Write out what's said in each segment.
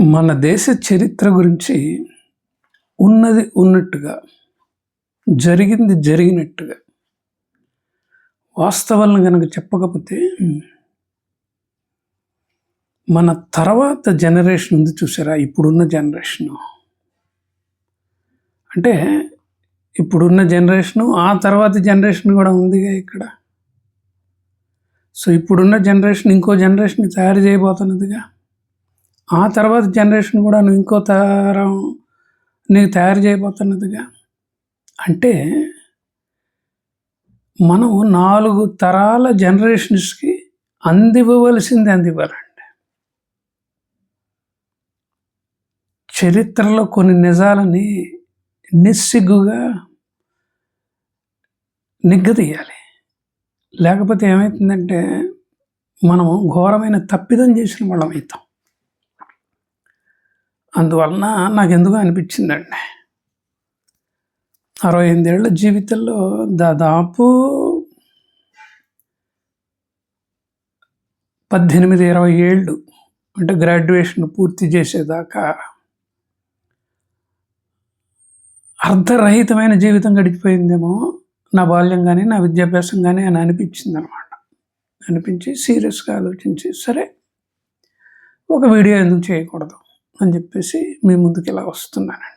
మన దేశ చరిత్ర గురించి ఉన్నది ఉన్నట్టుగా జరిగింది జరిగినట్టుగా వాస్తవాలను కనుక చెప్పకపోతే మన తర్వాత జనరేషన్ ఉంది చూసారా? ఇప్పుడున్న జనరేషను. అంటే ఇప్పుడున్న జనరేషను ఆ తర్వాత జనరేషన్ కూడా ఉందిగా ఇక్కడ. సో ఇప్పుడున్న జనరేషన్ ఇంకో జనరేషన్ తయారు చేయబోతున్నదిగా. ఆ తర్వాత జనరేషన్ కూడా నువ్వు ఇంకో తరం నీకు తయారు చేయబోతున్నదిగా. అంటే మనం నాలుగు తరాల జనరేషన్స్కి అందివ్వవలసింది అందివ్వాలండి. చరిత్రలో కొన్ని నిజాలని నిస్సిగ్గుగా నిగ్గదీయాలి. లేకపోతే ఏమవుతుందంటే మనం ఘోరమైన తప్పిదం చేసిన వాళ్ళం అవుతాం. అందువలన నాకు ఎందుకు అనిపించిందండి. అరవై ఎనిమిదేళ్ళ జీవితంలో దాదాపు పద్దెనిమిది ఇరవై ఏళ్ళు అంటే గ్రాడ్యుయేషన్ పూర్తి చేసేదాకా అర్ధరహితమైన జీవితం గడిచిపోయిందేమో నా బాల్యం కానీ నా విద్యాభ్యాసం కానీ అని అనిపించింది అనమాట అనిపించి సీరియస్గా ఆలోచించి సరే ఒక వీడియో ఎందుకు చేయకూడదు? అని చెప్పేసి మీ ముందుకు ఇలా వస్తున్నానండి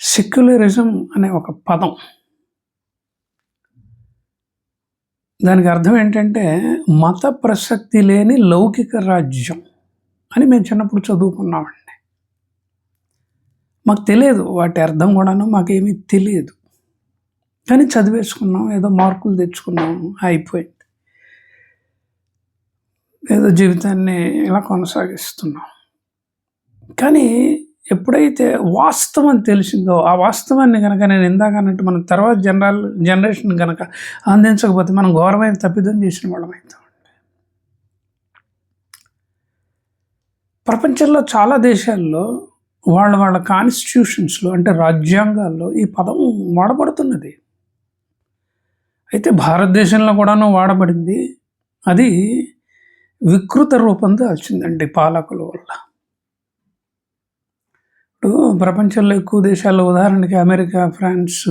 సెక్యులరిజం అనే ఒక పదం. దానికి అర్థం ఏంటంటే మత ప్రసక్తి లేని లౌకిక రాజ్యం అని మేము చిన్నప్పుడు చదువుకున్నామండి. మాకు తెలియదు వాటి అర్థం కూడాను మాకేమీ తెలియదు. కానీ చదివేసుకున్నాం ఏదో మార్కులు తెచ్చుకున్నాం అయిపోయింది. లేదా జీవితాన్ని ఇలా కొనసాగిస్తున్నాం. కానీ ఎప్పుడైతే వాస్తవం తెలిసిందో ఆ వాస్తవాన్ని కనుక నేను ఇందాక అన్నట్టు మనం తర్వాత జనరల్ జనరేషన్ కనుక అందించకపోతే మనం ఘోరమైన తప్పిదం చేసిన వాళ్ళం ప్రపంచంలో చాలా దేశాల్లో వాళ్ళ వాళ్ళ కాన్స్టిట్యూషన్స్లో అంటే రాజ్యాంగాల్లో ఈ పదం వాడబడుతున్నది. అయితే భారతదేశంలో కూడాను వాడబడింది. అది వికృత రూపం దాల్చిందండి పాలకుల వల్ల. ఇప్పుడు ప్రపంచంలో ఎక్కువ దేశాల్లో ఉదాహరణకి అమెరికా ఫ్రాన్స్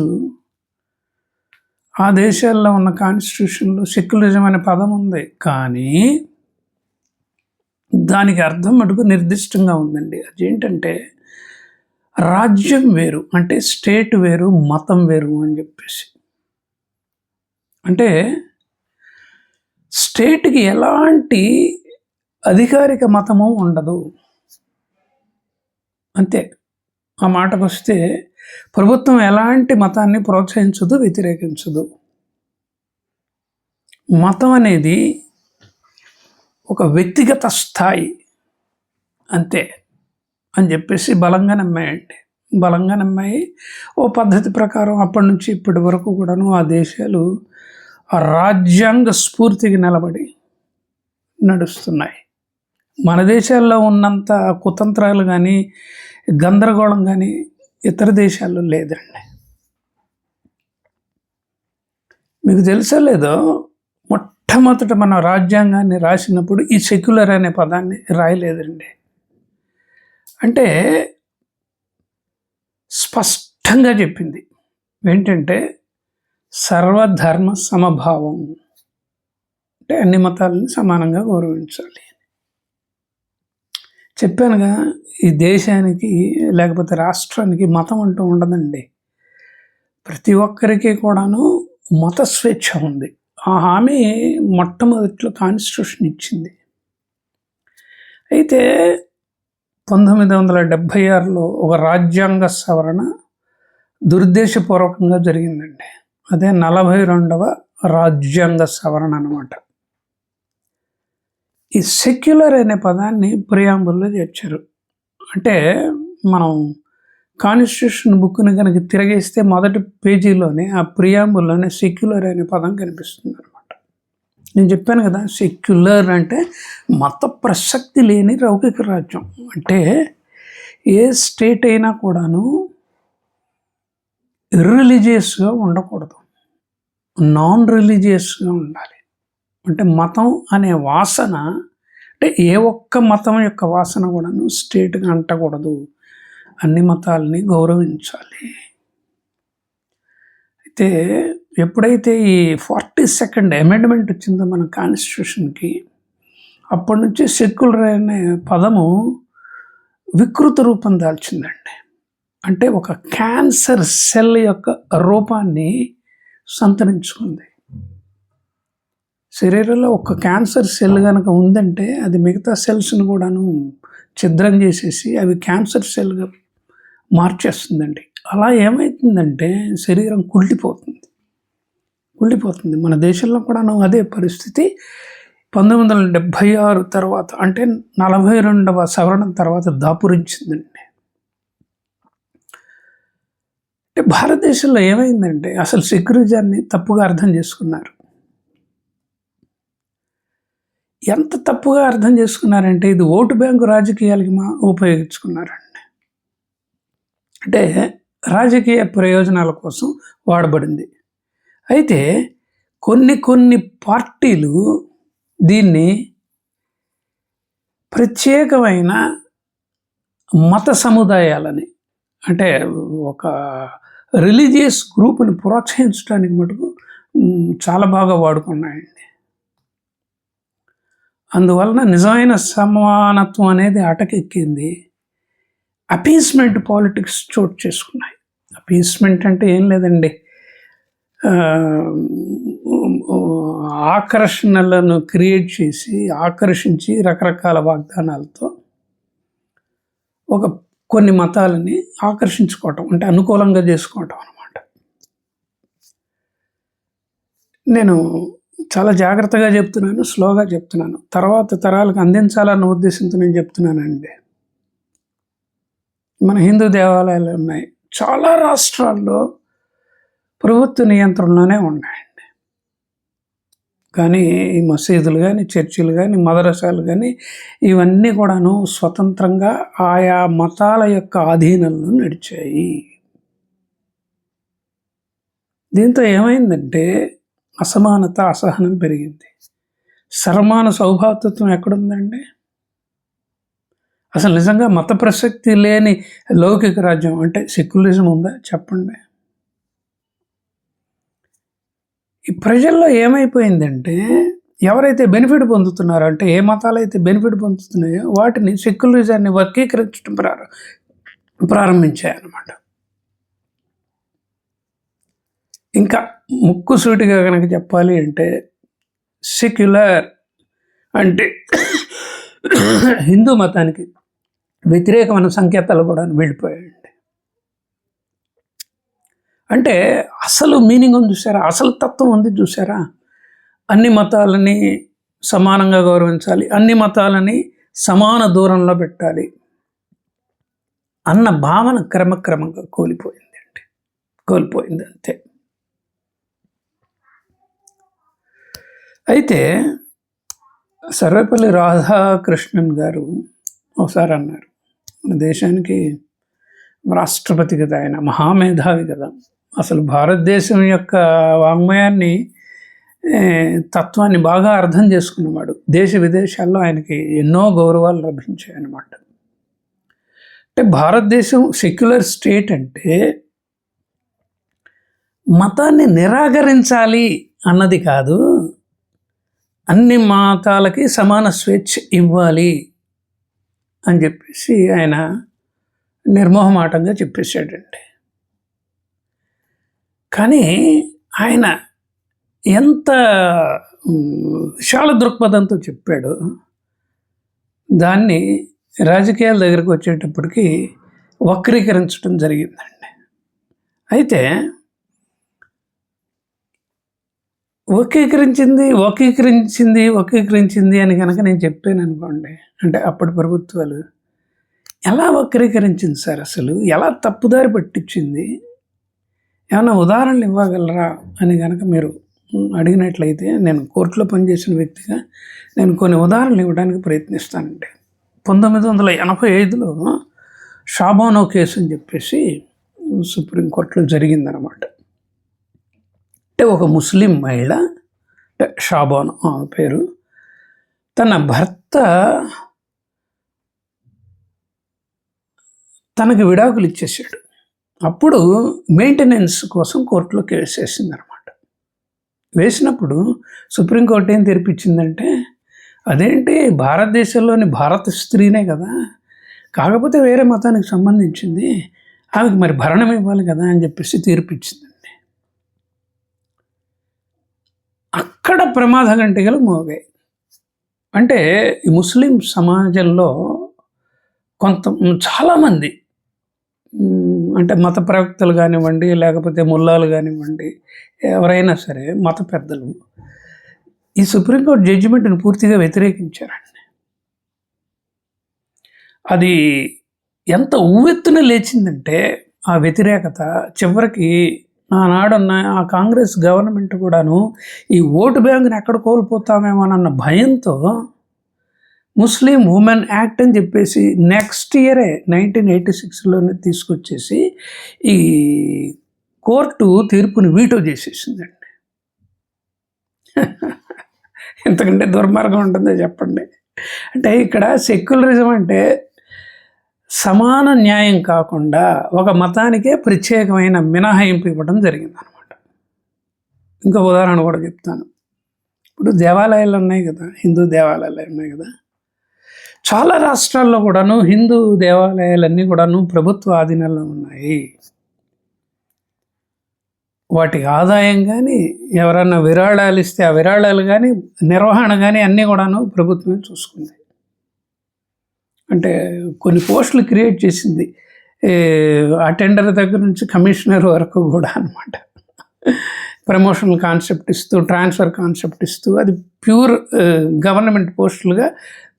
ఆ దేశాల్లో ఉన్న కాన్స్టిట్యూషన్లో సెక్యులరిజం అనే పదం ఉంది. కానీ దానికి అర్థం మటుకు నిర్దిష్టంగా ఉందండి. అదేంటంటే రాజ్యం వేరు అంటే స్టేట్ వేరు మతం వేరు అని చెప్పేసి. అంటే స్టేట్కి ఎలాంటి అధికారిక మతము ఉండదు. అంతే. ఆ మాటకు వస్తే ప్రభుత్వం ఎలాంటి మతాన్ని ప్రోత్సహించదు వ్యతిరేకించదు. మతం అనేది ఒక వ్యక్తిగత స్థాయి. అంతే. అని చెప్పేసి బలంగా నమ్మాయండి. బలంగా నమ్మాయి ఓ పద్ధతి ప్రకారం అప్పటి నుంచి ఇప్పటి వరకు కూడాను ఆ దేశాలు రాజ్యాంగ స్ఫూర్తికి నిలబడి నడుస్తున్నాయి. మన దేశాల్లో ఉన్నంత కుతంత్రాలు కానీ గందరగోళం కానీ ఇతర దేశాల్లో లేదండి. మీకు తెలుసా లేదో? మొట్టమొదట మన రాజ్యాంగాన్ని రాసినప్పుడు ఈ సెక్యులర్ అనే పదాన్ని రాయలేదండి. అంటే స్పష్టంగా చెప్పింది. ఏంటంటే సర్వధర్మ సమభావం అంటే అన్ని మతాలని సమానంగా గౌరవించాలి. చెప్పానుగా ఈ దేశానికి లేకపోతే రాష్ట్రానికి మతం అంటూ ఉండదండి. ప్రతి ఒక్కరికి కూడాను మత స్వేచ్ఛ ఉంది. ఆ హామీ మొట్టమొదట్లో కాన్స్టిట్యూషన్ ఇచ్చింది. అయితే పంతొమ్మిది వందల డెబ్భై ఆరులో ఒక రాజ్యాంగ సవరణ దురుద్దేశపూర్వకంగా జరిగిందండి. అదే నలభై రెండవ రాజ్యాంగ సవరణ అనమాట ఈ సెక్యులర్ అనే పదాన్ని ప్రియాంబుల్లో చేర్చారు. అంటే మనం కాన్స్టిట్యూషన్ బుక్ని కనుక తిరగేస్తే మొదటి పేజీలోనే ఆ ప్రియాంబుల్లోనే సెక్యులర్ అనే పదం కనిపిస్తుంది అనమాట నేను చెప్పాను కదా సెక్యులర్ అంటే మత ప్రసక్తి లేని లౌకిక రాజ్యం. అంటే ఏ స్టేట్ అయినా కూడాను ఇర్రిలీజియస్గా ఉండకూడదు. నాన్ రిలీజియస్గా ఉండాలి. అంటే మతం అనే వాసన అంటే ఏ ఒక్క మతం యొక్క వాసన కూడాను స్టేట్గా అంటకూడదు. అన్ని మతాలని గౌరవించాలి. అయితే ఎప్పుడైతే ఈ ఫార్టీ సెకండ్ అమెండ్మెంట్ వచ్చిందో మన కాన్స్టిట్యూషన్కి అప్పటి నుంచి సెక్యులర్ అనే పదము వికృత రూపం దాల్చిందండి. అంటే ఒక క్యాన్సర్ సెల్ యొక్క రూపాన్ని సంతరించుకుంది. శరీరంలో ఒక క్యాన్సర్ సెల్ కనుక ఉందంటే అది మిగతా సెల్స్ని కూడాను ఛిద్రం చేసేసి అవి క్యాన్సర్ సెల్గా మార్చేస్తుందండి. అలా ఏమవుతుందంటే శరీరం కుళ్ళిపోతుంది. కుళ్ళిపోతుంది. మన దేశంలో కూడాను అదే పరిస్థితి. పంతొమ్మిది వందల డెబ్భై ఆరు తర్వాత అంటే నలభై రెండవ సవరణం తర్వాత దాపురించిందండి. అంటే భారతదేశంలో ఏమైందంటే అసలు సెక్యురిజాన్ని తప్పుగా అర్థం చేసుకున్నారు. ఎంత తప్పుగా అర్థం చేసుకున్నారంటే ఇది ఓటు బ్యాంకు రాజకీయాలకి మా ఉపయోగించుకున్నారండి. అంటే రాజకీయ ప్రయోజనాల కోసం వాడబడింది. అయితే కొన్ని కొన్ని పార్టీలు దీన్ని ప్రత్యేకమైన మత సముదాయాలని అంటే ఒక రిలీజియస్ గ్రూప్ని ప్రోత్సహించడానికి మటుకు చాలా బాగా వాడుకున్నాయండి. అందువలన నిజమైన సమానత్వం అనేది అటకెక్కింది. అపీస్మెంట్ పాలిటిక్స్ చోటు చేసుకున్నాయి. అపీస్మెంట్ అంటే ఏం లేదండి. ఆకర్షణలను క్రియేట్ చేసి ఆకర్షించి రకరకాల వాగ్దానాలతో ఒక కొన్ని మతాలని ఆకర్షించుకోవటం అంటే అనుకూలంగా చేసుకోవటం అనమాట నేను చాలా జాగ్రత్తగా చెప్తున్నాను స్లోగా చెప్తున్నాను. తర్వాత తరాలకు అందించాలన్న ఉద్దేశంతో నేను చెప్తున్నానండి. మన హిందూ దేవాలయాలు ఉన్నాయి. చాలా రాష్ట్రాల్లో ప్రభుత్వ నియంత్రణలోనే ఉన్నాయి. కానీ ఈ మసీదులు కానీ చర్చిలు కానీ మదరసాలు కానీ ఇవన్నీ కూడాను స్వతంత్రంగా ఆయా మతాల యొక్క ఆధీనంలో నడిచాయి. దీంతో ఏమైందంటే అసమానత అసహనం పెరిగింది. సరమాన సౌభాతత్వం ఎక్కడుందండి? అసలు నిజంగా మత ప్రసక్తి లేని లౌకిక రాజ్యం అంటే సెక్యులరిజం ఉందా? చెప్పండి. ఈ ప్రజల్లో ఏమైపోయిందంటే ఎవరైతే బెనిఫిట్ పొందుతున్నారో అంటే ఏ మతాలు అయితే బెనిఫిట్ పొందుతున్నాయో వాటిని సెక్యులరిజాన్ని వర్గీకరించడం ప్రారం ప్రారంభించాయన్నమాట. ఇంకా ముక్కు సూటిగా కనుక చెప్పాలి అంటే సెక్యులర్ అంటే హిందూ మతానికి వ్యతిరేకమైన సంకేతాలు కూడా వెళ్ళిపోయాయండి. అంటే అసలు మీనింగ్ ఉంది చూసారా? అసలు తత్వం ఉంది చూసారా? అన్ని మతాలని సమానంగా గౌరవించాలి అన్ని మతాలని సమాన దూరంలో పెట్టాలి అన్న భావన క్రమక్రమంగా కోల్పోయింది అండి. కోల్పోయింది అంతే. అయితే సర్వేపల్లి రాధాకృష్ణన్ గారు ఒకసారి అన్నారు మన దేశానికి రాష్ట్రపతి కదా ఆయన మహామేధావి కదా. అసలు భారతదేశం యొక్క వాంగ్మయాన్ని తత్వాన్ని బాగా అర్థం చేసుకున్నవాడు. దేశ విదేశాల్లో ఆయనకి ఎన్నో గౌరవాలు లభించాయి అన్నమాట అంటే భారతదేశం సెక్యులర్ స్టేట్ అంటే మతాన్ని నిరాకరించాలి అన్నది కాదు అన్ని మతాలకి సమాన స్వేచ్ఛ ఇవ్వాలి అని చెప్పేసి ఆయన నిర్మోహమాటంగా చెప్పేశాడండి కానీ ఆయన ఎంత విశాల దృక్పథంతో చెప్పాడు. దాన్ని రాజకీయాల దగ్గరకు వచ్చేటప్పటికి వక్రీకరించడం జరిగిందండి. అయితే వకీకరించింది వకీకరించింది వక్రీకరించింది అని కనుక నేను చెప్పాను అనుకోండి అంటే అప్పటి ప్రభుత్వాలు ఎలా వక్రీకరించింది సార్ అసలు? ఎలా తప్పుదారి పట్టించింది? ఏమైనా ఉదాహరణలు ఇవ్వగలరా అని కనుక మీరు అడిగినట్లయితే నేను కోర్టులో పనిచేసిన వ్యక్తిగా నేను కొన్ని ఉదాహరణలు ఇవ్వడానికి ప్రయత్నిస్తానండి. పంతొమ్మిది వందల ఎనభై ఐదులో షాబానో కేసు అని చెప్పేసి సుప్రీంకోర్టులో జరిగిందనమాట అంటే ఒక ముస్లిం మహిళ అంటే షాబానో ఆమె పేరు తన భర్త తనకు విడాకులు ఇచ్చేసాడు అప్పుడు మెయింటెనెన్స్ కోసం కోర్టులో కేసు వేసింది అనమాట వేసినప్పుడు సుప్రీంకోర్టు ఏం తెరిపించిందంటే అదేంటి భారతదేశంలోని భారత స్త్రీనే కదా కాకపోతే వేరే మతానికి సంబంధించింది ఆమెకి మరి భరణం ఇవ్వాలి కదా అని చెప్పేసి తీర్పిచ్చిందండి. అక్కడ ప్రమాద గంటగలు మోగాయి. అంటే ఈ ముస్లిం సమాజంలో కొంత చాలామంది అంటే మత ప్రవక్తలు కానివ్వండి లేకపోతే ముల్లాలు కానివ్వండి ఎవరైనా సరే మత పెద్దలు ఈ సుప్రీంకోర్టు జడ్జిమెంట్ని పూర్తిగా వ్యతిరేకించారండి. అది ఎంత ఉవ్వెత్తున లేచిందంటే ఆ వ్యతిరేకత చివరికి ఆనాడున్న ఆ కాంగ్రెస్ గవర్నమెంట్ కూడాను ఈ ఓటు బ్యాంకుని ఎక్కడ కోల్పోతామేమోనన్న భయంతో ముస్లిం ఉమెన్ యాక్ట్ అని చెప్పేసి నెక్స్ట్ ఇయరే నైన్టీన్ ఎయిటీ సిక్స్లోనే తీసుకొచ్చేసి ఈ కోర్టు తీర్పుని వీటో చేసేసిందండి. ఎంతకంటే దుర్మార్గం ఉంటుందో చెప్పండి. అంటే ఇక్కడ సెక్యులరిజం అంటే సమాన న్యాయం కాకుండా ఒక మతానికే ప్రత్యేకమైన మినహాయింపు ఇవ్వడం జరిగింది అనమాట ఇంకో ఉదాహరణ కూడా చెప్తాను. ఇప్పుడు దేవాలయాలు ఉన్నాయి కదా హిందూ దేవాలయాలు ఉన్నాయి కదా చాలా రాష్ట్రాల్లో కూడాను హిందూ దేవాలయాలన్నీ కూడాను ప్రభుత్వ ఆధీనంలో ఉన్నాయి. వాటి ఆదాయం కానీ ఎవరన్నా విరాళాలు ఇస్తే ఆ విరాళాలు కానీ నిర్వహణ కానీ అన్నీ కూడాను ప్రభుత్వమే చూసుకుంది. అంటే కొన్ని పోస్టులు క్రియేట్ చేసింది అటెండర్ దగ్గర నుంచి కమిషనర్ వరకు కూడా అనమాట ప్రమోషనల్ కాన్సెప్ట్ ఇస్తూ ట్రాన్స్ఫర్ కాన్సెప్ట్ ఇస్తూ అది ప్యూర్ గవర్నమెంట్ పోస్టులుగా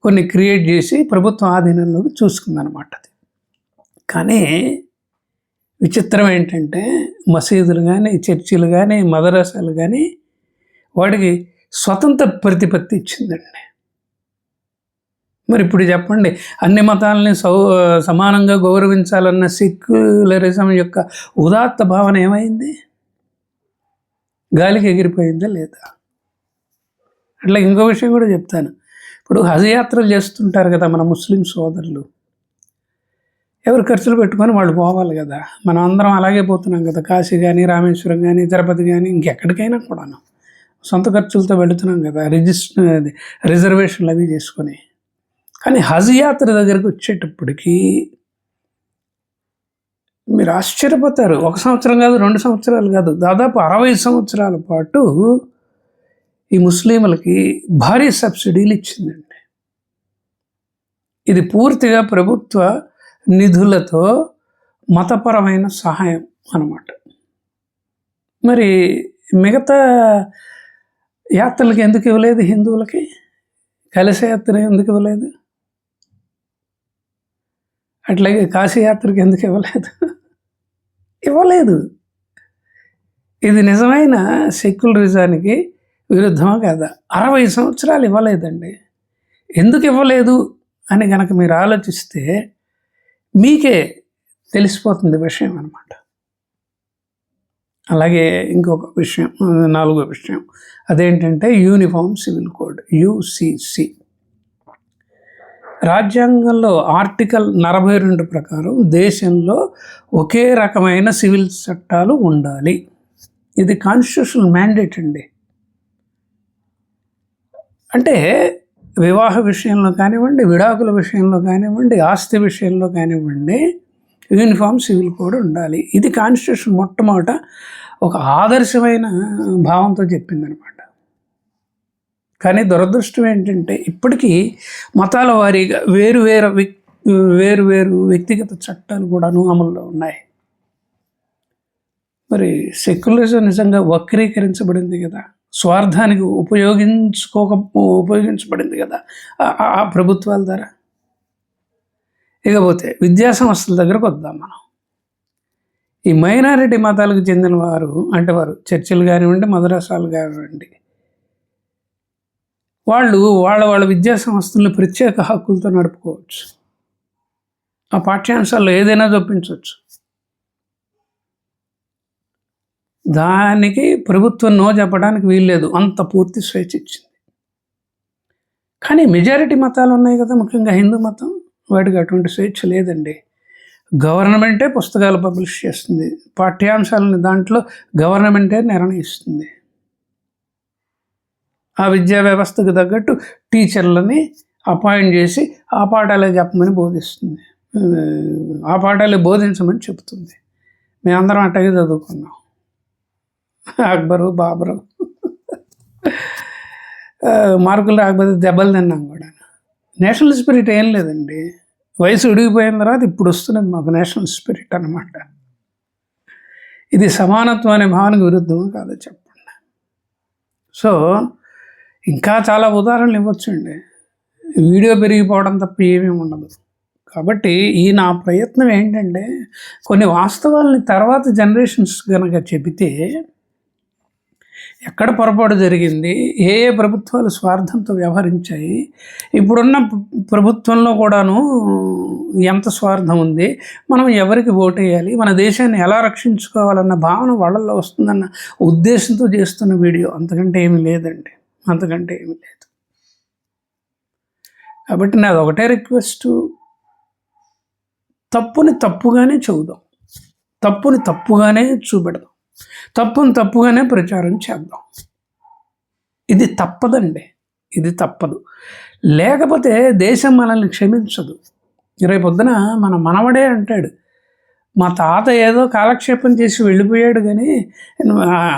కొన్ని క్రియేట్ చేసి ప్రభుత్వం ఆధీనంలోకి చూసుకుందనమాట అది. కానీ విచిత్రం ఏంటంటే మసీదులు కానీ చర్చిలు కానీ మదరసాలు కానీ వాడికి స్వతంత్ర ప్రతిపత్తి ఇచ్చిందండి. మరి ఇప్పుడు చెప్పండి అన్ని మతాలని సౌ సమానంగా గౌరవించాలన్న సెక్యులరిజం యొక్క ఉదాత్త భావన ఏమైంది? గాలికి ఎగిరిపోయిందా లేదా? అట్లా ఇంకో విషయం కూడా చెప్తాను. ఇప్పుడు హజ్ యాత్రలు చేస్తుంటారు కదా మన ముస్లిం సోదరులు. ఎవరు ఖర్చులు పెట్టుకొని వాళ్ళు పోవాలి కదా. మనం అందరం అలాగే పోతున్నాం కదా. కాశీ కానీ రామేశ్వరం కానీ తిరుపతి కానీ ఇంకెక్కడికైనా కూడాను. సొంత ఖర్చులతో వెళుతున్నాం కదా. రిజిస్టర్ రిజర్వేషన్లు అవి చేసుకొని. కానీ హజ్ యాత్ర దగ్గరికి వచ్చేటప్పటికి మీరు ఆశ్చర్యపోతారు. ఒక సంవత్సరం కాదు రెండు సంవత్సరాలు కాదు. దాదాపు అరవై సంవత్సరాల పాటు ఈ ముస్లింలకి భారీ సబ్సిడీలు ఇచ్చిందండి. ఇది పూర్తిగా ప్రభుత్వ నిధులతో మతపరమైన సహాయం అన్నమాట. మరి మిగతా యాత్రలకి ఎందుకు ఇవ్వలేదు హిందువులకి? కలశయాత్ర ఎందుకు ఇవ్వలేదు? అట్లాగే కాశీయాత్రకి ఎందుకు ఇవ్వలేదు? ఇవ్వలేదు. ఇది నిజమైన సెక్యులరిజానికి విరుద్ధమా కాదా? అరవై సంవత్సరాలు ఇవ్వలేదండి. ఎందుకు ఇవ్వలేదు అని కనుక మీరు ఆలోచిస్తే మీకే తెలిసిపోతుంది విషయం అనమాట అలాగే ఇంకొక విషయం నాలుగో విషయం. అదేంటంటే యూనిఫామ్ సివిల్ కోడ్ యూసిసి. రాజ్యాంగంలో ఆర్టికల్ నలభై రెండు ప్రకారం దేశంలో ఒకే రకమైన సివిల్ చట్టాలు ఉండాలి. ఇది కాన్స్టిట్యూషనల్ మ్యాండేట్ అండి. అంటే వివాహ విషయంలో కానివ్వండి విడాకుల విషయంలో కానివ్వండి ఆస్తి విషయంలో కానివ్వండి యూనిఫామ్ సివిల్ కోడ్ ఉండాలి. ఇది కాన్స్టిట్యూషన్ మొట్టమొదట ఒక ఆదర్శమైన భావంతో చెప్పిందనమాట. కానీ దురదృష్టం ఏంటంటే ఇప్పటికీ మతాల వారీగా వేరు వేరు వేరు వేరు వ్యక్తిగత చట్టాలు కూడాను అమల్లో ఉన్నాయి. మరి సెక్యులరిజం నిజంగా వక్రీకరించబడింది కదా. స్వార్థానికి ఉపయోగించుకోక ఉపయోగించబడింది కదా ఆ- ప్రభుత్వాల ద్వారా. ఇకపోతే విద్యా సంస్థల దగ్గరకు వద్దాం మనం. ఈ మైనారిటీ మతాలకు చెందిన వారు అంటే వారు చర్చిలు కానివ్వండి మదరసాలు కానివ్వండి వాళ్ళు వాళ్ళ వాళ్ళ విద్యా సంస్థలను ప్రత్యేక హక్కులతో నడుపుకోవచ్చు. ఆ పాఠ్యాంశాల్లో ఏదైనా చొప్పించవచ్చు దానికి ప్రభుత్వం నో చెప్పడానికి వీల్లేదు. అంత పూర్తి స్వేచ్ఛ ఇచ్చింది. కానీ మెజారిటీ మతాలు ఉన్నాయి కదా ముఖ్యంగా హిందూ మతం. వాటికి అటువంటి స్వేచ్ఛ లేదండి. గవర్నమెంటే పుస్తకాలు పబ్లిష్ చేస్తుంది. పాఠ్యాంశాలని దాంట్లో గవర్నమెంటే నిర్ణయిస్తుంది. ఆ విద్యా వ్యవస్థకు తగ్గట్టు టీచర్లని అపాయింట్ చేసి ఆ పాఠాలే చెప్పమని బోధిస్తుంది. ఆ పాఠాలే బోధించమని చెప్తుంది మేమందరం అట్టగే చదువుకున్నాం. అక్బరు బాబరు. మార్కులు రాకపోతే దెబ్బలు తిన్నాం కూడా. నేషనల్ స్పిరిట్ ఏం లేదండి. వయసు ఉడిగిపోయిన తర్వాత ఇప్పుడు వస్తున్నది మాకు నేషనల్ స్పిరిట్ అనమాట ఇది సమానత్వం అనే భావనకు విరుద్ధం కాదు చెప్పండి. సో ఇంకా చాలా ఉదాహరణలు ఇవ్వచ్చండి. వీడియో పెరిగిపోవడం తప్ప ఏమీ ఉండదు. కాబట్టి ఈ నా ప్రయత్నం ఏంటంటే కొన్ని వాస్తవాలని తర్వాత జనరేషన్స్ కనుక చెబితే ఎక్కడ పొరపాటు జరిగింది? ఏ ఏ ప్రభుత్వాలు స్వార్థంతో వ్యవహరించాయి? ఇప్పుడున్న ప్రభుత్వంలో కూడాను ఎంత స్వార్థం ఉంది? మనం ఎవరికి ఓటేయాలి? మన దేశాన్ని ఎలా రక్షించుకోవాలన్న భావన వాళ్ళల్లో వస్తుందన్న ఉద్దేశంతో చేస్తున్న వీడియో అంతకంటే ఏమీ లేదండి. అంతకంటే ఏమీ లేదు. కాబట్టి నాది ఒకటే రిక్వెస్ట్. తప్పుని తప్పుగానే చదువుదాం తప్పుని తప్పుగానే చూపెడదాం. తప్పుని తప్పుగానే ప్రచారం చేద్దాం. ఇది తప్పదండి. ఇది తప్పదు. లేకపోతే దేశం మనల్ని క్షమించదు. రేపొద్దున మన మనవడే అంటాడు. మా తాత ఏదో కాలక్షేపం చేసి వెళ్ళిపోయాడు కానీ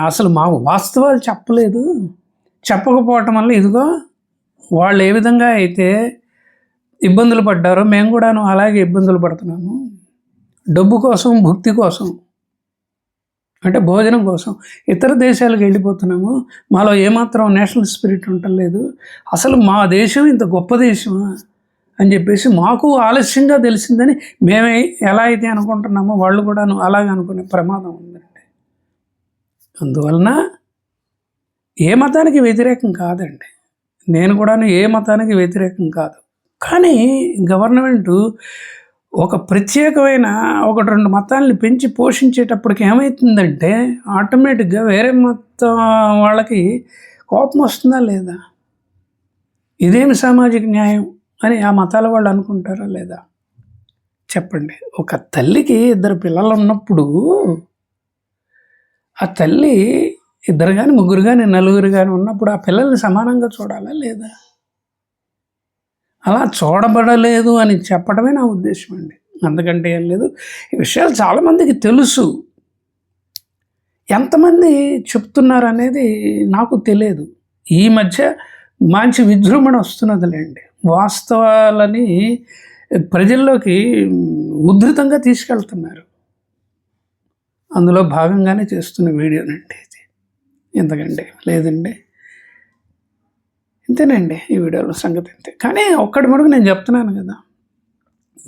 అసలు మా వాస్తవాలు చెప్పలేదు. చెప్పకపోవటం వల్ల ఇదిగో వాళ్ళు ఏ విధంగా అయితే ఇబ్బందులు పడ్డారో మేము కూడాను అలాగే ఇబ్బందులు పడుతున్నాము. డబ్బు కోసం భక్తి కోసం అంటే భోజనం కోసం. ఇతర దేశాలకు వెళ్ళిపోతున్నాము. మాలో ఏమాత్రం నేషనల్ స్పిరిట్ ఉండలేదు అసలు మా దేశం ఇంత గొప్ప దేశమా? అని చెప్పేసి మాకు ఆలస్యంగా తెలిసిందని మేమే ఎలా అయితే అనుకుంటున్నామో వాళ్ళు కూడాను అలాగే అనుకునే ప్రమాదం ఉందండి. అందువలన ఏ మతానికి వ్యతిరేకం కాదండి. నేను కూడాను ఏ మతానికి వ్యతిరేకం కాదు. కానీ గవర్నమెంటు ఒక ప్రత్యేకమైన ఒకటి రెండు మతాలని పెంచి పోషించేటప్పటికి ఏమవుతుందంటే ఆటోమేటిక్గా వేరే మతం వాళ్ళకి కోపం వస్తుందా లేదా? ఇదేమి సామాజిక న్యాయం అని ఆ మతాల వాళ్ళు అనుకుంటారా లేదా? చెప్పండి. ఒక తల్లికి ఇద్దరు పిల్లలు ఉన్నప్పుడు ఆ తల్లి ఇద్దరు కానీ ముగ్గురు కానీ నలుగురు కానీ ఉన్నప్పుడు ఆ పిల్లల్ని సమానంగా చూడాలా లేదా? అలా చూడబడలేదు అని చెప్పడమే నా ఉద్దేశం అండి. అందుకంటే ఏం లేదు. ఈ విషయాలు చాలామందికి తెలుసు. ఎంతమంది చెప్తున్నారు అనేది నాకు తెలియదు. ఈ మధ్య మంచి విజృంభణ వస్తున్నదిలేండి. వాస్తవాలని ప్రజల్లోకి ఉధృతంగా తీసుకెళ్తున్నారు. అందులో భాగంగానే చేస్తున్న వీడియోనండి ఇది. ఎందుకండి లేదండి. ఇంతేనండి ఈ వీడియోలో సంగతి అంతే కానీ ఒక్కటి మటుకు నేను చెప్తున్నాను కదా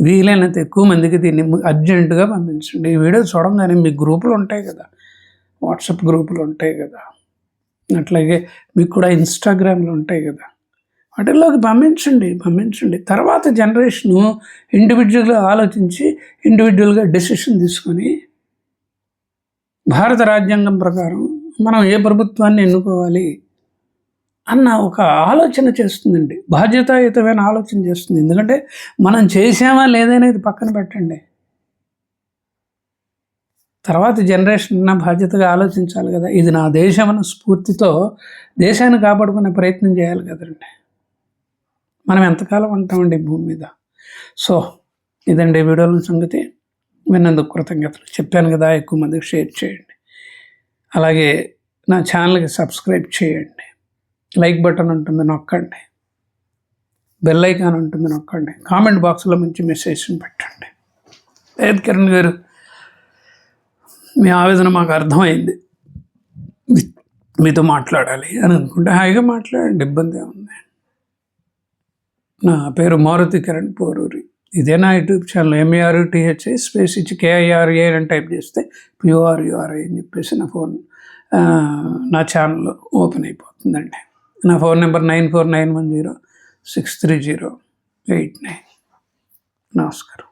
వీలైనంత ఎక్కువ మందికి దీన్ని అర్జెంటుగా పంపించండి. ఈ వీడియో చూడంగానే మీ గ్రూపులు ఉంటాయి కదా వాట్సాప్ గ్రూపులు ఉంటాయి కదా అట్లాగే మీకు కూడా ఇన్స్టాగ్రామ్లు ఉంటాయి కదా వాటిల్లోకి పంపించండి పంపించండి. తర్వాత జనరేషను ఇండివిజువల్గా ఆలోచించి ఇండివిజువల్గా డెసిషన్ తీసుకొని భారత రాజ్యాంగం ప్రకారం మనం ఏ ప్రభుత్వాన్ని ఎన్నుకోవాలి అన్న ఒక ఆలోచన చేస్తుందండి. బాధ్యతాయుతమైన ఆలోచన చేస్తుంది. ఎందుకంటే మనం చేసామా లేదనేది పక్కన పెట్టండి. తర్వాత జనరేషన్ ఉన్న బాధ్యతగా ఆలోచించాలి కదా. ఇది నా దేశం అన్న స్ఫూర్తితో దేశాన్ని కాపాడుకునే ప్రయత్నం చేయాలి కదండి. మనం ఎంతకాలం ఉంటామండి భూమి మీద? సో ఇదండి వీడియోల సంగతి. విన్నందుకు కృతజ్ఞతలు. చెప్పాను కదా ఎక్కువ మందికి షేర్ చేయండి. అలాగే నా ఛానల్కి సబ్స్క్రైబ్ చేయండి. లైక్ బటన్ ఉంటుంది నొక్కండి. బెల్ ఐకాన్ ఉంటుంది నొక్కండి. కామెంట్ బాక్స్లో మంచి మెసేజ్ని పెట్టండి. లేదు కిరణ్ గారు? మీ ఆవేదన మాకు అర్థమైంది. మీతో మాట్లాడాలి అని అనుకుంటే హాయిగా మాట్లాడండి ఇబ్బంది ఉంది నా పేరు మారుతి కిరణ్ పోరూరి. ఇదే నా YouTube channel. M A R T H I space ఇచ్చి కేఐఆర్ఏ అని టైప్ చేస్తే పిఓఆర్యుఆర్ఐ అని చెప్పేసి నా ఫోన్ నా ఛానల్ ఓపెన్ అయిపోతుందండి. నా phone number nine four nine one zero six three zero eight nine. నమస్కారం.